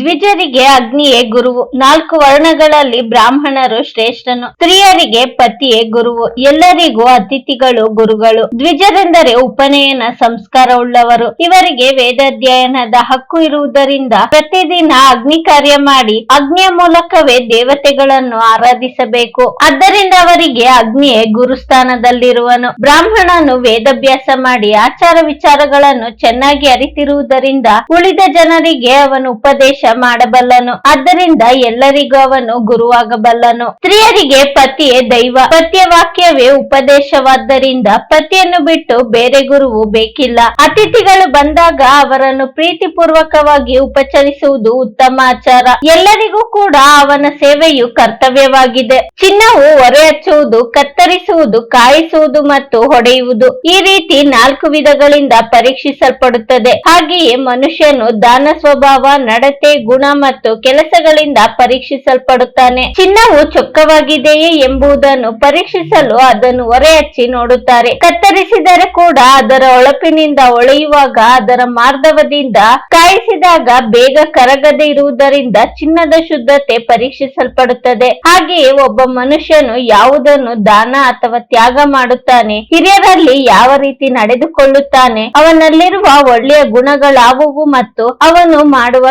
ದ್ವಿಜರಿಗೆ ಅಗ್ನಿಯೇ ಗುರುವು. ನಾಲ್ಕು ವರ್ಣಗಳಲ್ಲಿ ಬ್ರಾಹ್ಮಣರು ಶ್ರೇಷ್ಠನು. ಸ್ತ್ರೀಯರಿಗೆ ಪತಿಯೇ ಗುರುವು. ಎಲ್ಲರಿಗೂ ಅತಿಥಿಗಳು ಗುರುಗಳು. ದ್ವಿಜರೆಂದರೆ ಉಪನಯನ ಸಂಸ್ಕಾರ ಉಳ್ಳವರು. ಇವರಿಗೆ ವೇದಾಧ್ಯಯನದ ಹಕ್ಕು ಇರುವುದರಿಂದ ಪ್ರತಿದಿನ ಅಗ್ನಿ ಕಾರ್ಯ ಮಾಡಿ ಅಗ್ನಿಯ ಮೂಲಕವೇ ದೇವತೆಗಳನ್ನು ಆರಾಧಿಸಬೇಕು. ಆದ್ದರಿಂದ ಅವರಿಗೆ ಅಗ್ನಿಯೇ ಗುರುಸ್ಥಾನದಲ್ಲಿರುವನು. ಬ್ರಾಹ್ಮಣನು ವೇದಾಭ್ಯಾಸ ಮಾಡಿ ಆಚಾರ ವಿಚಾರಗಳನ್ನು ಚೆನ್ನಾಗಿ ಅರಿತಿರುವುದರಿಂದ ಉಳಿದ ಜನರಿಗೆ ಅವನು ಉಪದೇಶ ಮಾಡಬಲ್ಲನು. ಆದ್ದರಿಂದ ಎಲ್ಲರಿಗೂ ಅವನು ಗುರುವಾಗಬಲ್ಲನು. ಸ್ತ್ರೀಯರಿಗೆ ಪತಿಯೇ ದೈವ. ಪತಿಯ ವಾಕ್ಯವೇ ಉಪದೇಶವಾದ್ದರಿಂದ ಪತಿಯನ್ನು ಬಿಟ್ಟು ಬೇರೆ ಗುರುವು ಬೇಕಿಲ್ಲ. ಅತಿಥಿಗಳು ಬಂದಾಗ ಅವರನ್ನು ಪ್ರೀತಿಪೂರ್ವಕವಾಗಿ ಉಪಚರಿಸುವುದು ಉತ್ತಮ ಆಚಾರ. ಎಲ್ಲರಿಗೂ ಕೂಡ ಅವನ ಸೇವೆಯು ಕರ್ತವ್ಯವಾಗಿದೆ. ಚಿನ್ನವು ಹೊರೆ ಹಚ್ಚುವುದು ಕತ್ತರಿಸುವುದು, ಕಾಯಿಸುವುದು ಮತ್ತು ಹೊಡೆಯುವುದು ಈ ರೀತಿ ನಾಲ್ಕು ವಿಧಗಳಿಂದ ಪರೀಕ್ಷಿಸಲ್ಪಡುತ್ತದೆ. ಹಾಗೆಯೇ ಮನುಷ್ಯನು ದಾನ ಸ್ವಭಾವ, ನಡತೆ ಗುಣ ಮತ್ತು ಕೆಲಸಗಳಿಂದ ಪರೀಕ್ಷಿಸಲ್ಪಡುತ್ತಾನೆ. ಚಿನ್ನವು ಚೊಕ್ಕವಾಗಿದೆಯೇ ಎಂಬುದನ್ನು ಪರೀಕ್ಷಿಸಲು ಅದನ್ನು ಹೊರೆ ಹಚ್ಚಿ ನೋಡುತ್ತಾರೆ. ಕತ್ತರಿಸಿದರೆ ಕೂಡ ಅದರ ಒಳಪಿನಿಂದ ಒಳೆಯುವಾಗ ಅದರ ಮಾರ್ಧವದಿಂದ ಕಾಯಿಸಿದಾಗ ಬೇಗ ಕರಗದೆ ಇರುವುದರಿಂದ ಚಿನ್ನದ ಶುದ್ಧತೆ ಪರೀಕ್ಷಿಸಲ್ಪಡುತ್ತದೆ. ಹಾಗೆಯೇ ಒಬ್ಬ ಮನುಷ್ಯನು ಯಾವುದನ್ನು ದಾನ ಅಥವಾ ತ್ಯಾಗ ಮಾಡುತ್ತಾನೆ, ಹಿರಿಯರಲ್ಲಿ ಯಾವ ರೀತಿ ನಡೆದುಕೊಳ್ಳುತ್ತಾನೆ, ಅವನಲ್ಲಿರುವ ಒಳ್ಳೆಯ ಗುಣಗಳಾವುವು ಮತ್ತು ಅವನು ಮಾಡುವ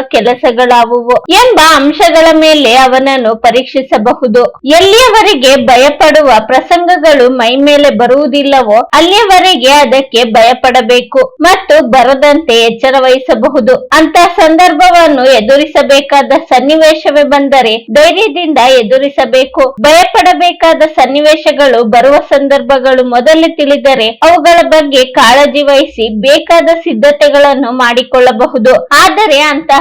ಕೆಲಸಗಳಾವುವು ಎಂಬ ಅಂಶಗಳ ಮೇಲೆ ಅವನನ್ನು ಪರೀಕ್ಷಿಸಬಹುದು. ಎಲ್ಲಿಯವರೆಗೆ ಭಯಪಡುವ ಪ್ರಸಂಗಗಳು ಮೈ ಮೇಲೆ ಬರುವುದಿಲ್ಲವೋ ಅಲ್ಲಿಯವರೆಗೆ ಅದಕ್ಕೆ ಭಯಪಡಬೇಕು ಮತ್ತು ಬರದಂತೆ ಎಚ್ಚರ ವಹಿಸಬಹುದು. ಅಂತ ಸಂದರ್ಭವನ್ನು ಎದುರಿಸಬೇಕಾದ ಸನ್ನಿವೇಶವೇ ಬಂದರೆ ಧೈರ್ಯದಿಂದ ಎದುರಿಸಬೇಕು. ಭಯಪಡಬೇಕಾದ ಸನ್ನಿವೇಶಗಳು ಬರುವ ಸಂದರ್ಭಗಳು ಮೊದಲೇ ತಿಳಿದರೆ ಅವುಗಳ ಬಗ್ಗೆ ಕಾಳಜಿ ವಹಿಸಿ ಬೇಕಾದ ಸಿದ್ಧತೆಗಳನ್ನು ಮಾಡಿಕೊಳ್ಳಬಹುದು. ಆದರೆ ಅಂತ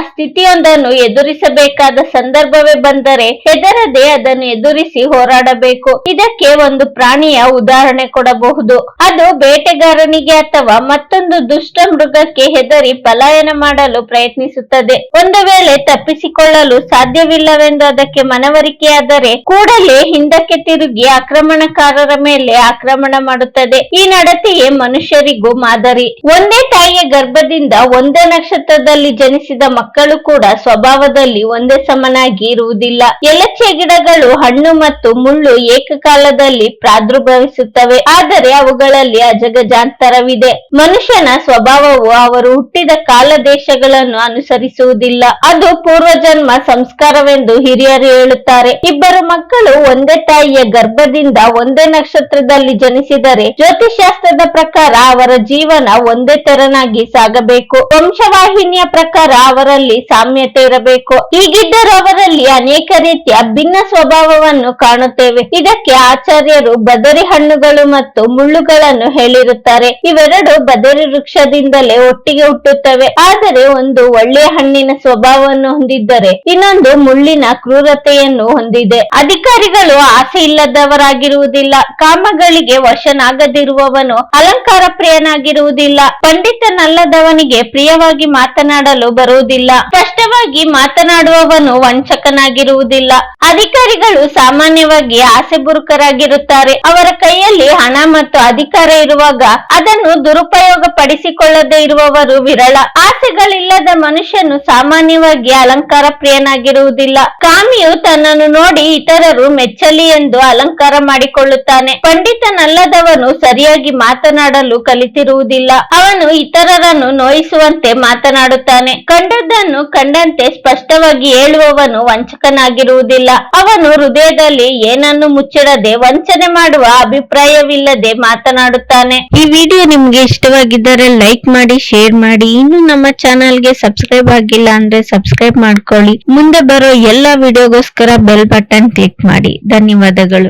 ಸ್ಥಿತಿಯೊಂದನ್ನು ಎದುರಿಸಬೇಕಾದ ಸಂದರ್ಭವೇ ಬಂದರೆ ಹೆದರದೆ ಅದನ್ನು ಎದುರಿಸಿ ಹೋರಾಡಬೇಕು. ಇದಕ್ಕೆ ಒಂದು ಪ್ರಾಣಿಯ ಉದಾಹರಣೆ ಕೊಡಬಹುದು. ಅದು ಬೇಟೆಗಾರನಿಗೆ ಅಥವಾ ಮತ್ತೊಂದು ದುಷ್ಟ ಮೃಗಕ್ಕೆ ಹೆದರಿ ಪಲಾಯನ ಮಾಡಲು ಪ್ರಯತ್ನಿಸುತ್ತದೆ. ಒಂದು ವೇಳೆ ತಪ್ಪಿಸಿಕೊಳ್ಳಲು ಸಾಧ್ಯವಿಲ್ಲವೆಂದು ಅದಕ್ಕೆ ಮನವರಿಕೆಯಾದರೆ ಕೂಡಲೇ ಹಿಂದಕ್ಕೆ ತಿರುಗಿ ಆಕ್ರಮಣಕಾರರ ಮೇಲೆ ಆಕ್ರಮಣ ಮಾಡುತ್ತದೆ. ಈ ನಡತೆಯೇ ಮನುಷ್ಯರಿಗೂ ಮಾದರಿ. ಒಂದೇ ತಾಯಿಯ ಗರ್ಭದಿಂದ ಒಂದೇ ನಕ್ಷತ್ರದಲ್ಲಿ ಜನಿಸಿದ ಮಕ್ಕಳು ಕೂಡ ಸ್ವಭಾವದಲ್ಲಿ ಒಂದೇ ಸಮನಾಗಿ ಇರುವುದಿಲ್ಲ. ಎಲಚೆ ಗಿಡಗಳು ಹಣ್ಣು ಮತ್ತು ಮುಳ್ಳು ಏಕಕಾಲದಲ್ಲಿ ಪ್ರಾದುರ್ಭವಿಸುತ್ತವೆ. ಆದರೆ ಅವುಗಳಲ್ಲಿ ಅಜಗಜಾಂತರವಿದೆ. ಮನುಷ್ಯನ ಸ್ವಭಾವವು ಅವರು ಹುಟ್ಟಿದ ಕಾಲ ದೇಶಗಳನ್ನು ಅನುಸರಿಸುವುದಿಲ್ಲ. ಅದು ಪೂರ್ವಜನ್ಮ ಸಂಸ್ಕಾರವೆಂದು ಹಿರಿಯರು ಹೇಳುತ್ತಾರೆ. ಇಬ್ಬರು ಮಕ್ಕಳು ಒಂದೇ ತಾಯಿಯ ಗರ್ಭದಿಂದ ಒಂದೇ ನಕ್ಷತ್ರದಲ್ಲಿ ಜನಿಸಿದರೆ ಜ್ಯೋತಿಷಾಸ್ತ್ರದ ಪ್ರಕಾರ ಅವರ ಜೀವನ ಒಂದೇ ತೆರನಾಗಿ ಸಾಗಬೇಕು. ವಂಶವಾಹಿನಿಯ ಪ್ರಕಾರ ಅವರಲ್ಲಿ ಸಾಮ್ಯತೆ ಇರಬೇಕು. ಹೀಗಿದ್ದರೂ ಅವರಲ್ಲಿ ಅನೇಕ ರೀತಿಯ ಭಿನ್ನ ಸ್ವಭಾವವನ್ನು ಕಾಣುತ್ತೇವೆ. ಇದಕ್ಕೆ ಆಚಾರ್ಯರು ಬದರಿ ಹಣ್ಣುಗಳು ಮತ್ತು ಮುಳ್ಳುಗಳನ್ನು ಹೇಳಿರುತ್ತಾರೆ. ಇವೆರಡು ಬದರಿ ವೃಕ್ಷದಿಂದಲೇ ಒಟ್ಟಿಗೆ ಹುಟ್ಟುತ್ತವೆ. ಆದರೆ ಒಂದು ಒಳ್ಳೆಯ ಹಣ್ಣಿನ ಸ್ವಭಾವವನ್ನು ಹೊಂದಿದ್ದರೆ ಇನ್ನೊಂದು ಮುಳ್ಳಿನ ಕ್ರೂರತೆಯನ್ನು ಹೊಂದಿದೆ. ಅಧಿಕಾರಿಗಳು ಆಸೆ ಇಲ್ಲದವರಾಗಿರುವುದಿಲ್ಲ. ಕಾಮಗಳಿಗೆ ವಶನಾಗದಿರುವವನು ಅಲಂಕಾರ ಪ್ರಿಯನಾಗಿರುವುದಿಲ್ಲ. ಪಂಡಿತನಲ್ಲದವನಿಗೆ ಪ್ರಿಯವಾಗಿ ಮಾತನಾಡಲು ಬರುವುದಿಲ್ಲ. ಸ್ಪಷ್ಟವಾಗಿ ಮಾತನಾಡುವವನು ವಂಚಕನಾಗಿರುವುದಿಲ್ಲ. ಅಧಿಕಾರಿಗಳು ಸಾಮಾನ್ಯವಾಗಿ ಆಸೆ ಬುರುಕರಾಗಿರುತ್ತಾರೆ. ಅವರ ಕೈಯಲ್ಲಿ ಹಣ ಮತ್ತು ಅಧಿಕಾರ ಇರುವಾಗ ಅದನ್ನು ದುರುಪಯೋಗ ಪಡಿಸಿಕೊಳ್ಳದೆ ಇರುವವರು ವಿರಳ. ಆಸೆಗಳಿಲ್ಲದ ಮನುಷ್ಯನು ಸಾಮಾನ್ಯವಾಗಿ ಅಲಂಕಾರ ಪ್ರಿಯನಾಗಿರುವುದಿಲ್ಲ ಕಾಮಿಯು ತನ್ನನ್ನು ನೋಡಿ ಇತರರು ಮೆಚ್ಚಲಿ ಎಂದು ಅಲಂಕಾರ ಮಾಡಿಕೊಳ್ಳುತ್ತಾನೆ. ಪಂಡಿತನಲ್ಲದವನು ಸರಿಯಾಗಿ ಮಾತನಾಡಲು ಕಲಿತಿರುವುದಿಲ್ಲ. ಅವನು ಇತರರನ್ನು ನೋಯಿಸುವಂತೆ ಮಾತನಾಡುತ್ತಾನೆ. ಕಂಡದ್ದನ್ನು ಕಂಡಂತೆ ಸ್ಪಷ್ಟವಾಗಿ ಹೇಳುವವನು ವಂಚಕನಾಗಿರುವುದಿಲ್ಲ. ಅವನು ಹೃದಯದಲ್ಲಿ ಏನನ್ನು ಮುಚ್ಚಿಡದೆ ವಂಚನೆ ಮಾಡುವ ಅಭಿಪ್ರಾಯವಿಲ್ಲದೆ ಮಾತನಾಡುತ್ತಾನೆ. ಈ ವಿಡಿಯೋ ನಿಮ್ಗೆ ಇಷ್ಟವಾಗಿದ್ದರೆ ಲೈಕ್ ಮಾಡಿ, ಶೇರ್ ಮಾಡಿ. ಇನ್ನು ನಮ್ಮ ಚಾನಲ್ಗೆ ಸಬ್ಸ್ಕ್ರೈಬ್ ಆಗಿಲ್ಲ ಅಂದ್ರೆ ಸಬ್ಸ್ಕ್ರೈಬ್ ಮಾಡ್ಕೊಳ್ಳಿ. ಮುಂದೆ ಬರೋ ಎಲ್ಲಾ ವಿಡಿಯೋಗೋಸ್ಕರ ಬೆಲ್ ಬಟನ್ ಕ್ಲಿಕ್ ಮಾಡಿ. ಧನ್ಯವಾದಗಳು.